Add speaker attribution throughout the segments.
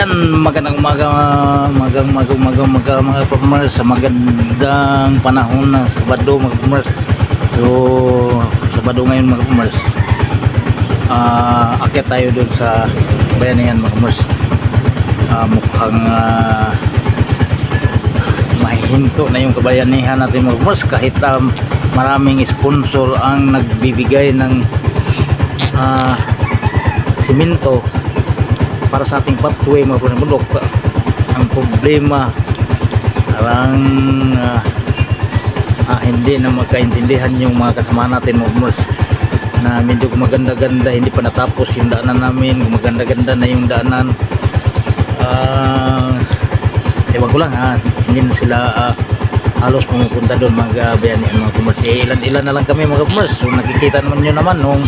Speaker 1: Ayan, magandang umaga, magang magang magang maga, mga farmers sa magandang panahon ng Sabado mga farmers. So, Sabado ngayon mga farmers. Ah, akyat tayo doon sa bayanihan mga farmers. Ah, mukhang ah, mahihinto na yung kabayanihan natin mga farmers kahit um, maraming sponsor ang nagbibigay ng ah, simento para sa ating pathway mga kapatid bundok ang problema parang ah, ah, hindi na magkaintindihan yung mga kasama natin mga kapatid na medyo maganda-ganda hindi pa natapos yung daanan namin maganda-ganda na yung daanan. Ah ewan ko lang ha hindi na sila ah, halos pumupunta doon mga bayani mga kumars eh, ilan-ilan na lang kami mga kumars so nakikita naman nyo naman nung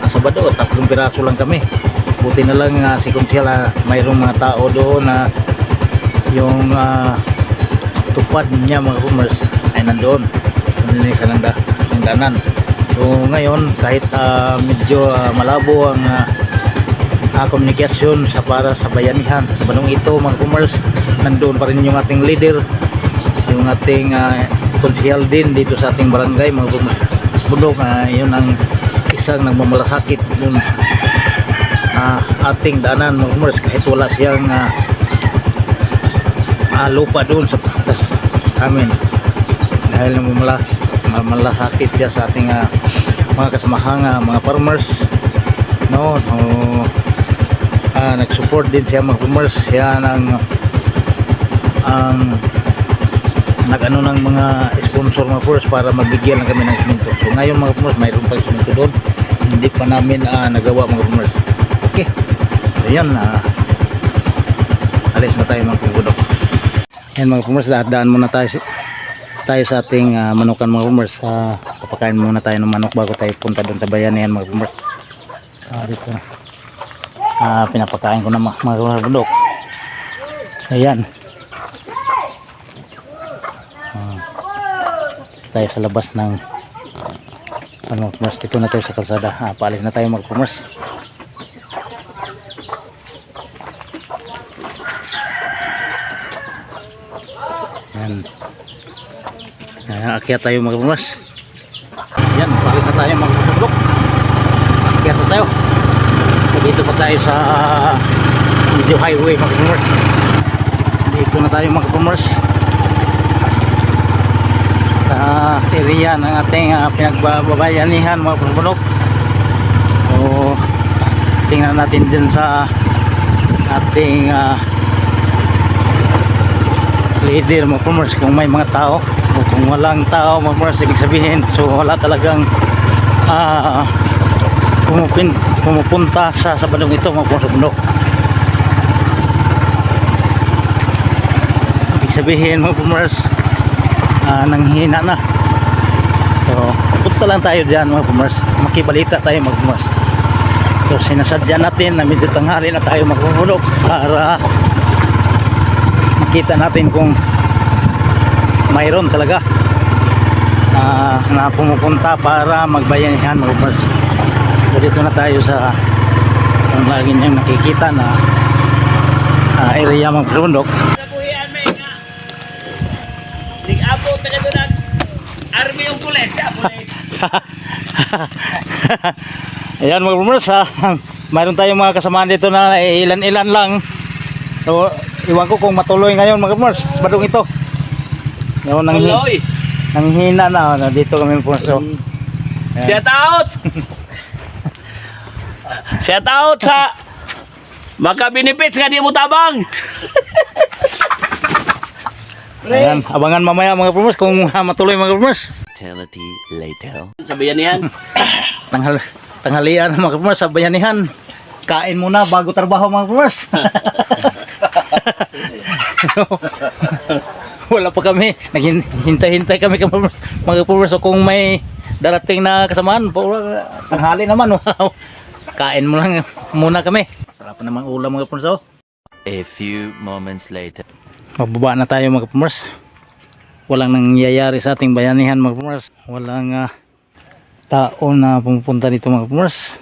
Speaker 1: ah, Sabado tatlong piraso lang kami buti na lang uh, si Kunsyal ah, mayroong mga tao doon na yung ah, tupad niya mga kumars ay nandoon. Nilinisan ng, da, ng danan. So ngayon kahit ah, medyo ah, malabo ang ah, ah, komunikasyon sa para sa bayanihan sa banong ito mga kumars nandoon pa rin yung ating leader yung ating uh, din dito sa ating barangay mga kumars bundok ah, yun ang isang nagmamalasakit dun ah, ating daanan mga kumars kahit wala siyang ah, ah, lupa doon sa patas amin dahil namamalas malasakit siya sa ating ah, mga kasamahang ah, mga farmers. No so ah, nag-support din siya mga farmers. Siya ng ang nag-ano ng mga sponsor mga farmers para mabigyan lang kami ng simento. So ngayon mga farmers mayroon pa simento doon. Hindi pa namin ah, nagawa mga farmers okay so yan ah, alis na tayo mga pagudok yan mga farmers daan muna tayo tayo sa ating ah, manukan mga farmers uh, papakain muna tayo ng manok bago tayo punta doon sa bayan yan mga farmers Ah, dito na Ah, pinapakain ko na mga, mga. Ayan. Ah, tayo sa labas ng ano, mas dito na tayo sa kalsada. Ah, paalis na tayo mag-commerce. Ayan, akyat tayo mag-commerce. Ayan, paalis na tayo mag-bundok. Akyat na tayo. Dito pa tayo sa video highway mga commerce dito na tayo mga commerce sa area ng ating uh, pinagbabayanihan mga pulbunok so tingnan natin din sa ating uh, leader mga commerce kung may mga tao. O kung walang tao mga commerce ibig sabihin so wala talagang ah pumupin, pumupunta sa sa bandong ito mga puso bundok ibig sabihin mga pumers uh, nanghina na. So punta lang tayo dyan mga pumers makibalita tayo mga pumers so sinasadya natin na medyo tanghali na tayo pumulok para makita natin kung mayroon talaga ah, na pumupunta para magbayanihan pumers So dito na tayo sa kung lagi niyang nakikita na ah, area mga bundok.
Speaker 2: Nabuhian may nga. Nag-abot na doon ang army yung pulis. Ya, pulis.
Speaker 1: Ayan mga bumers ha. Mayroon tayong mga kasamaan dito na ilan-ilan lang. So iwan ko kung matuloy ngayon mga bumers. Badong ito. No, nang,
Speaker 2: Tuloy.
Speaker 1: nang hina na. oh, Dito kami po. So, ayan.
Speaker 2: Shout out! Shout out sa mga benefits nga di mo tabang.
Speaker 1: Ayan, abangan mamaya mga bumers kung ah, matuloy mga bumers.
Speaker 3: Eternity later.
Speaker 2: Sabihan niyan.
Speaker 1: Tanghal, tanghalian mga bumers sa bayanihan. Kain muna bago trabaho mga bumers. wala pa kami. Naghintay-hintay kami mga pulvers so kung may darating na kasamaan tanghali naman. Wow. Kain mo lang muna kami. Wala pa namang ulam mga pulvers oh.
Speaker 3: A few moments later.
Speaker 1: mababa na tayo mga pulvers walang nangyayari sa ating bayanihan mga pulvers walang ah, tao na pumupunta dito mga pulvers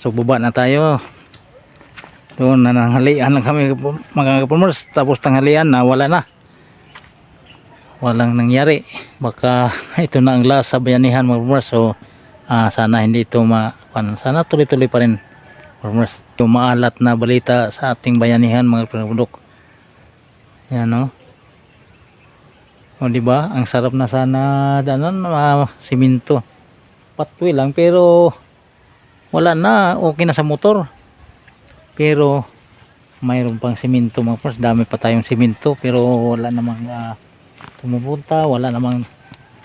Speaker 1: so baba na tayo Doon na nanghalian lang kami mga kapamers. Tapos tanghalian na wala na. Walang nangyari. Baka ito na ang last sa bayanihan mga kapamers. So ah, sana hindi ito ma... Sana tuloy-tuloy pa rin. Kapamers. Ito maalat na balita sa ating bayanihan mga kapamers. Yan no. O di ba? Ang sarap na sana danan mga siminto. Patwi lang pero wala na okay na sa motor. Pero mayroon pang siminto mga pars, dami pa tayong siminto pero wala namang uh, pumupunta, wala namang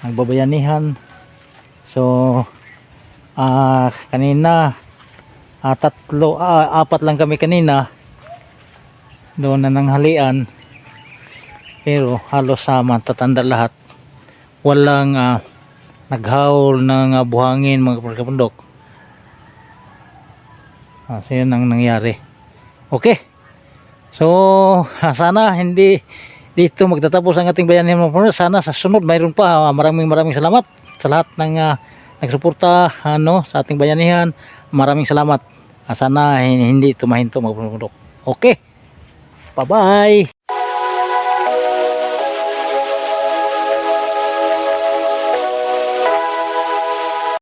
Speaker 1: nagbabayanihan. So ah kanina ah, tatlo, ah, apat lang kami kanina doon na nanghalian. Pero halos sama tatanda lahat. Walang ah, naghawl ng ah, buhangin mga kapundok ah, so yun ang nangyari. Okay. So ah, sana hindi dito magtatapos ang ating bayan mga kapundok sana sa sunod mayroon pa. Ah, maraming maraming salamat sa lahat ng ah, nagsuporta ano, sa ating bayanihan. Maraming salamat. Sana hin- hindi tumahinto mga okay. Bye bye